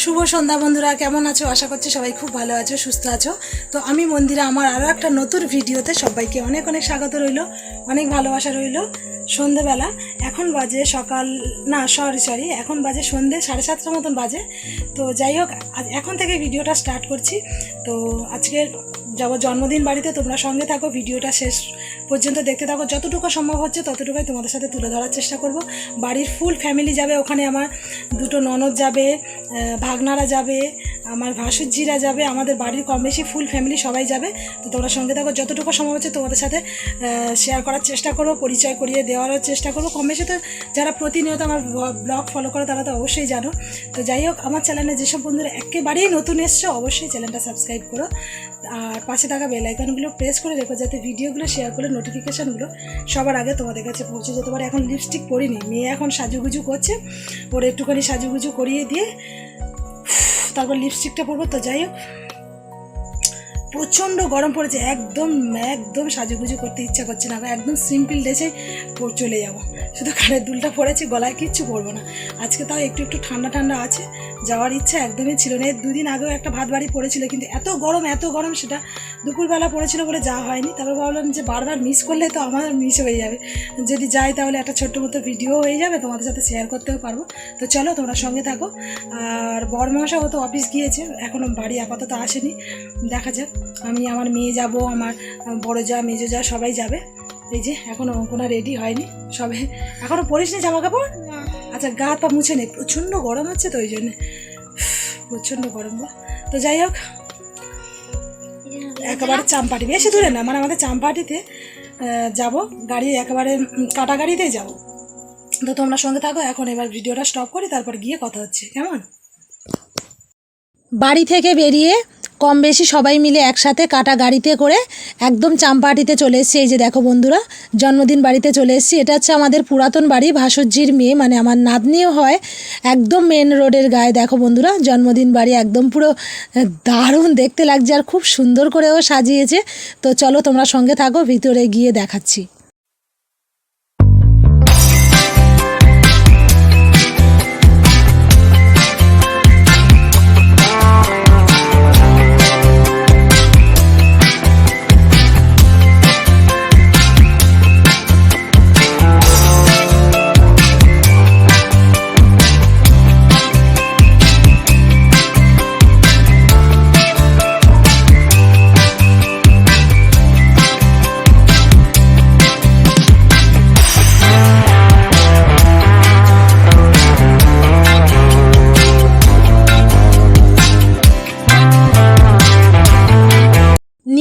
শুভ সন্ধ্যা বন্ধুরা, কেমন আছো? আশা করছি সবাই খুব ভালো আছো, সুস্থ আছো। তো আমি মন্দিরে, আমার আরও একটা নতুন ভিডিওতে সবাইকে অনেক অনেক স্বাগত রইল, অনেক ভালোবাসা রইল সন্ধেবেলা। এখন বাজে সকাল, না সরি সরি এখন বাজে সন্ধে সাড়ে সাতটার মতন বাজে। তো যাই হোক এখন থেকে ভিডিওটা স্টার্ট করছি। তো আজকে যাব জন্মদিন বাড়িতে, তোমরা সঙ্গে থাকো, ভিডিওটা শেষ পর্যন্ত দেখতে থাকো। যতটুকু সম্ভব হচ্ছে ততটুকুই তোমাদের সাথে তুলে ধরার চেষ্টা করব। বাড়ির ফুল ফ্যামিলি যাবে, ওখানে আমার দুটো ননদ যাবে ভাগনারা যাবে আমার ভাসুজ্জিরা যাবে, আমাদের বাড়ির কম বেশি ফুল ফ্যামিলি সবাই যাবে। তো তোমরা সঙ্গে থাকো, যতটুকু সম্ভব হচ্ছে তোমাদের সাথে শেয়ার করার চেষ্টা করব, পরিচয় করিয়ে দেওয়ার চেষ্টা করব। কম বেশি তো যারা প্রতিনিয়ত আমার ব্লগ ফলো করো তারা তো অবশ্যই জানো। তো যাই হোক, আমার চ্যানেলে যেসব বন্ধুরা একেবারেই নতুন এসছো, অবশ্যই চ্যানেলটা সাবস্ক্রাইব করো। আর পাশে থাকা বেল আইকনগুলো প্রেস করে রেখো, যাতে ভিডিওগুলো শেয়ার করে নোটিফিকেশানগুলো সবার আগে তোমাদের কাছে পৌঁছে যেতে পারে এখন লিপস্টিক পরিনি, মেয়ে এখন সাজুগুজু করছে ওর একটুখানি সাজুগুজু করিয়ে দিয়ে তারপর লিপস্টিকটা পরবো, তো যাই হোক। প্রচণ্ড গরম পড়েছে, একদম একদম সাজুগুজু করতে ইচ্ছা করছে না। একদম সিম্পল ড্রেসে চলে যাব। শুধু কানের দুলটা পরেছি গলায় কিচ্ছু পরবো না। আজকে তাও একটু একটু ঠান্ডা ঠান্ডা আছে। যাওয়ার ইচ্ছা একদমই ছিল না। দুদিন আগেও একটা ভাত বাড়ি পড়েছিল, কিন্তু এত গরম এত গরম সেটা দুপুরবেলা পড়েছিল বলে যাওয়া হয়নি। তারপর ভাবলাম যে বারবার মিস করলে তো আমার মিস হয়ে যাবে। যদি যাই তাহলে একটা ছোট্ট মতো ভিডিও হয়ে যাবে, তোমাদের সাথে শেয়ার করতেও পারব। তো চলো তোমরা সঙ্গে থাকো। আর বরমশা ও তো অফিস গিয়েছে এখনও বাড়ি আপাতত আসেনি। দেখা যাক, আমি আমার মেয়ে যাব, আমার বড় যা মেজো যা সবাই যাবে। এই যে এখনও কোনো রেডি হয়নি। সবে এখনও পরিস নি জামা কাপড় আচ্ছা গা পা মুছে নেই প্রচণ্ড গরম হচ্ছে তো ওই জন্যে। প্রচণ্ড গরম। তো যাই হোক, একেবারে চাম্পাটি বেশি দূরে না মানে আমাদের চাম্পাটিতে যাব, গাড়ি একেবারে কাটা গাড়িতেই যাব। তো তোমরা সঙ্গে থাকো, এখন এবার ভিডিওটা স্টপ করি, তারপর গিয়ে কথা হচ্ছে, কেমন? বাড়ি থেকে বেরিয়ে কম বেশি সবাই মিলে একসাথে কাটা গাড়িতে করে একদম চাম্পাহাটিতে চলে এসেছি। এই যে দেখো বন্ধুরা, জন্মদিন বাড়িতে চলে এসেছি। এটা হচ্ছে আমাদের পুরাতন বাড়ি ভাসুজ্জির মেয়ে মানে আমার নাতনিও হয়, একদম মেন রোডের গায়ে। দেখো বন্ধুরা, জন্মদিন বাড়ি একদম পুরো দারুণ দেখতে লাগছে আর খুব সুন্দর করেও সাজিয়েছে। তো চলো তোমরা সঙ্গে থাকো, ভিতরে গিয়ে দেখাচ্ছি।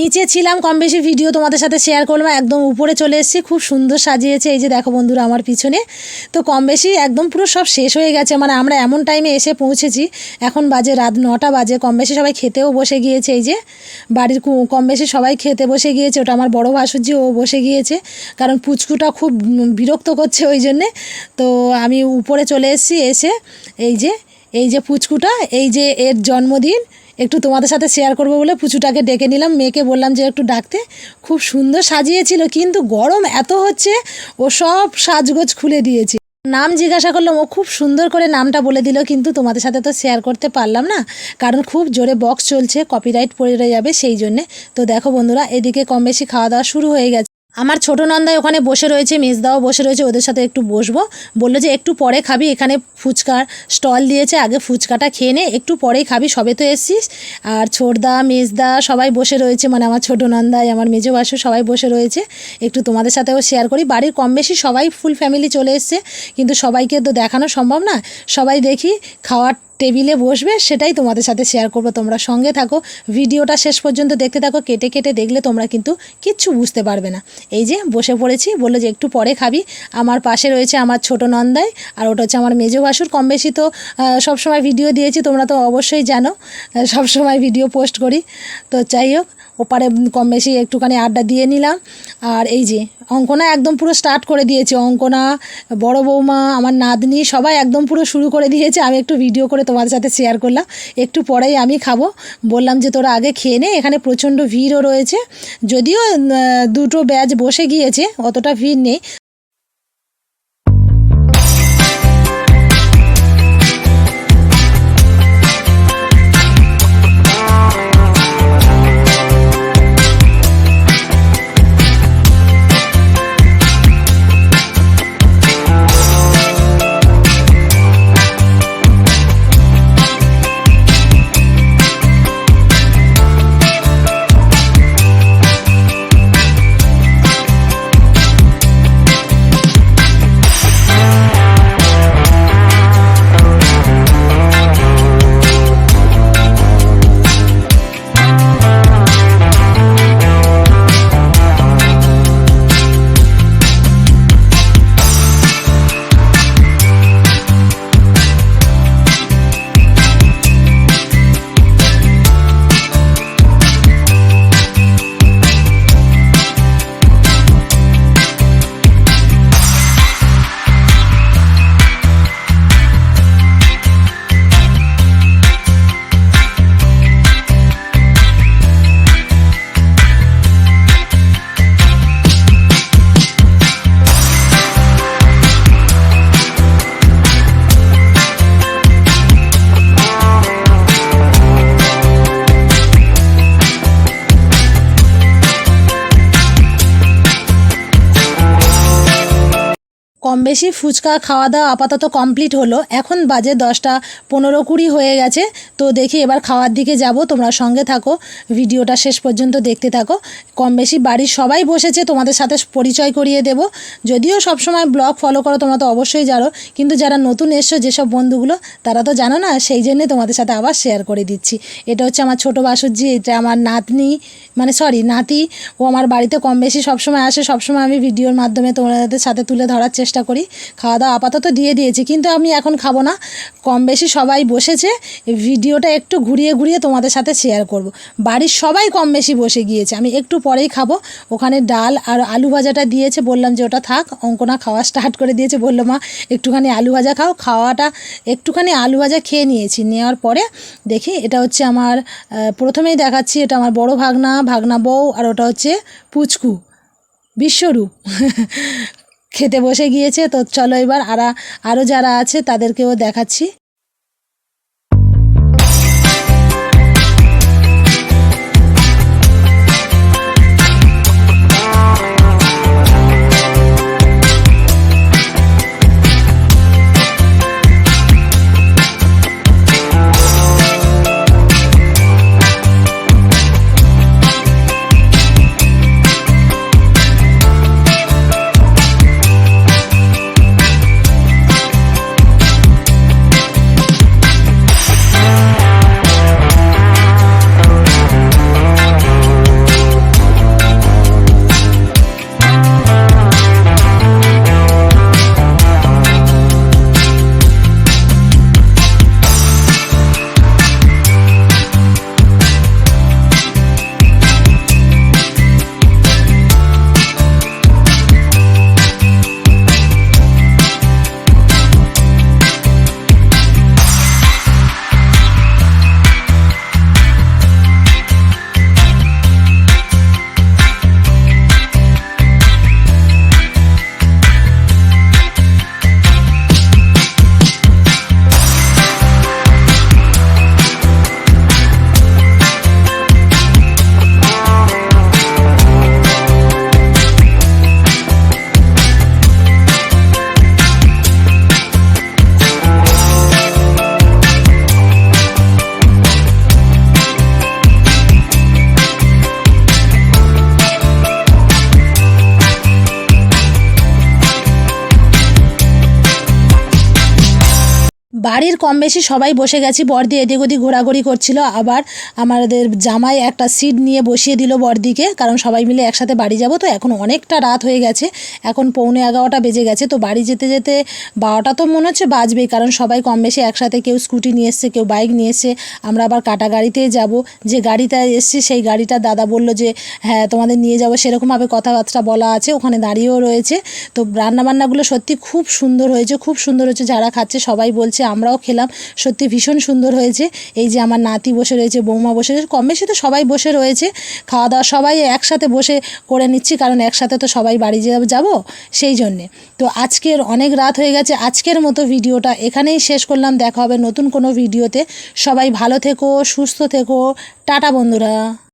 নিচে ছিলাম, কম বেশি ভিডিও তোমাদের সাথে শেয়ার করলাম, একদম উপরে চলে এসেছি, খুব সুন্দর সাজিয়েছে, এই যে দেখো বন্ধুরা আমার পিছনে। তো কম বেশি একদম পুরো সব শেষ হয়ে গেছে মানে আমরা এমন টাইমে এসে পৌঁছেছি, এখন বাজে রাত নটা বাজে, কম বেশি সবাই খেতেও বসে গিয়েছে, এই যে বাড়ির কম বেশি সবাই খেতে বসে গিয়েছে, ওটা আমার বড় ভাসুজি ও বসে গিয়েছে, কারণ পুচকুটা খুব বিরক্ত করছে ওই জন্যে। তো আমি উপরে চলে এসেছি, এসে এই যে এই যে পুচকুটা, এই যে এর জন্মদিন একটু তোমাদের সাথে শেয়ার করব বলে পুচুটাকে ডেকে নিলাম, মেয়েকে বললাম যে একটু ডাকতে। খুব সুন্দর সাজিয়েছিল, কিন্তু গরম এত হচ্ছে, ও সব সাজগোজ খুলে দিয়েছে। নাম জিজ্ঞাসা করলাম, ও খুব সুন্দর করে নামটা বলে দিল, কিন্তু তোমাদের সাথে তো শেয়ার করতে পারলাম না, কারণ খুব জোরে বক্স চলছে কপিরাইট পড়ে যাবে সেই জন্যে। তো দেখো বন্ধুরা, এদিকে কম বেশি খাওয়া দাওয়া শুরু হয়ে গেছে। আমার ছোট নন্দাই ওখানে বসে রয়েছে, মেজদাও বসে রয়েছে, ওদের সাথে একটু বসবো। বলল যে একটু পরে খাবি, এখানে ফুচকার স্টল দিয়েছে, আগে ফুচকাটা খেয়ে নে, একটু পরেই খাবি, সবে তো এসছিস। আর ছোটদা, মেজদা সবাই বসে রয়েছে মানে আমার ছোট নন্দাই, আমার মেজো বাসু সবাই বসে রয়েছে। একটু তোমাদের সাথেও শেয়ার করি, বাড়ির কম বেশি সবাই ফুল ফ্যামিলি চলে এসছে, কিন্তু সবাইকে তো দেখানো সম্ভব না। সবাই দেখি, খাওয়ার টেবিলে বসবে, সেটাই তোমাদের সাথে শেয়ার করব। তোমরা সঙ্গে থাকো, ভিডিওটা শেষ পর্যন্ত দেখতে থাকো, কেটে কেটে দেখলে তোমরা কিন্তু কিচ্ছু বুঝতে পারবে না। এই যে বসে পড়েছি, বলল যে একটু পরে খাবি। আমার পাশে রয়েছে আমার ছোট নন্দায় আর ওটা হচ্ছে আমার মেজো ভাসুর, কম বেশি তো সবসময় ভিডিও দিয়েছি, তোমরা তো অবশ্যই জানো সবসময় ভিডিও পোস্ট করি। তো যাই হোক ওপারে কম বেশি একটুখানি আড্ডা দিয়ে নিলাম। আর এই যে, অঙ্কনা একদম পুরো স্টার্ট করে দিয়েছে। অঙ্কনা, বড় বৌমা, আমার নাতনি, সবাই একদম পুরো শুরু করে দিয়েছে। আমি একটু ভিডিও করে তোমাদের সাথে শেয়ার করলাম। একটু পরেই আমি খাব। বললাম যে, তোরা আগে খেয়ে নে, এখানে প্রচণ্ড ভিড়ও রয়েছে। যদিও দুটো ব্যাচ বসে গিয়েছে, অতটা ভিড় নেই। কম বেশি ফুচকা খাওয়া দাওয়া আপাতত কমপ্লিট হলো। এখন বাজে দশটা পনেরো কুড়ি হয়ে গেছে। তো দেখি এবার খাওয়ার দিকে যাব। তোমরা সঙ্গে থাকো। ভিডিওটা শেষ পর্যন্ত দেখতে থাকো। কম বেশি বাড়ির সবাই বসেছে। তোমাদের সাথে পরিচয় করিয়ে দেব। যদিও সবসময় ব্লগ ফলো করো, তোমরা তো অবশ্যই জানো। কিন্তু যারা নতুন এসছো, যেসব বন্ধুগুলো, তারা তো জানো না, সেই জন্যে তোমাদের সাথে আবার শেয়ার করে দিচ্ছি। এটা হচ্ছে আমার ছোটো বাসুজি, এটা আমার নাতনি মানে সরি নাতি। ও আমার বাড়িতে কম বেশি সবসময় আসে। সবসময় আমি ভিডিওর মাধ্যমে তোমাদের সাথে তুলে ধরার চেষ্টা করি। খাওয়া দাওয়া আপাতত দিয়ে দিয়েছি, কিন্তু আমি এখন খাব না। কম বেশি সবাই বসেছে। ভিডিওটা একটু ঘুরিয়ে ঘুরিয়ে তোমাদের সাথে শেয়ার করব। বাড়ির সবাই কম বেশি বসে গিয়েছে, আমি একটু পরেই খাব। ওখানে ডাল আর আলু ভাজাটা দিয়েছে, বললাম যে ওটা থাক। অঙ্কনা খাওয়া স্টার্ট করে দিয়েছে, বলল, মা, একটুখানি আলু ভাজা খাও। খাওয়াটা, একটুখানি আলু ভাজা খেয়ে নিয়েছি। নেওয়ার পরে দেখি, এটা হচ্ছে আমার প্রথমেই দেখাচ্ছি, এটা আমার বড় ভাগনা ভাগনা বউ, আর ওটা হচ্ছে পুচকু, বিশ্বরূপ। খেতে বসে গিয়েছে তো চলো এবার আরা আরও যারা আছে তাদেরকেও দেখাচ্ছি। বাড়ির কম বেশি সবাই বসে গেছি। বর্দি এদিক ওদিক ঘোরাঘুরি করছিল। আবার আমাদের জামাই একটা সিট নিয়ে বসিয়ে দিল বর্দিকে কারণ সবাই মিলে একসাথে বাড়ি যাব। তো এখন অনেকটা রাত হয়ে গেছে। এখন পৌনে এগারোটা বেজে গেছে। তো বাড়ি যেতে যেতে বারোটা তো মনে হচ্ছে বাজবেই। কারণ সবাই কম বেশি একসাথে কেউ স্কুটি নিয়ে এসছে, কেউ বাইক নিয়ে এসছে। আমরা আবার কাটা গাড়িতেই যাব। যে গাড়িটা এসছি, সেই গাড়িটা দাদা বলল যে হ্যাঁ তোমাদের নিয়ে যাব। সেরকমভাবে কথাবার্তা বলা আছে। ওখানে দাঁড়িয়েও রয়েছে। তো রান্নাবান্নাগুলো সত্যি খুব সুন্দর হয়েছে। খুব সুন্দর হয়েছে। যারা খাচ্ছে সবাই বলছে আমরাও খেলাম। সত্যি ভীষণ সুন্দর হয়েছে। এই যে আমার নাতি বসে রয়েছে, বৌমা বসে রয়েছে, কম বেশি তো সবাই বসে রয়েছে। খাওয়া দাওয়া সবাই একসাথে বসে করে নিচ্ছি, কারণ একসাথে তো সবাই বাড়ি যাব সেই জন্যে। তো আজকের অনেক রাত হয়ে গেছে, আজকের মতো ভিডিওটা এখানেই শেষ করলাম। দেখা হবে নতুন কোনো ভিডিওতে। সবাই ভালো থেকো, সুস্থ থেকো। টাটা বন্ধুরা।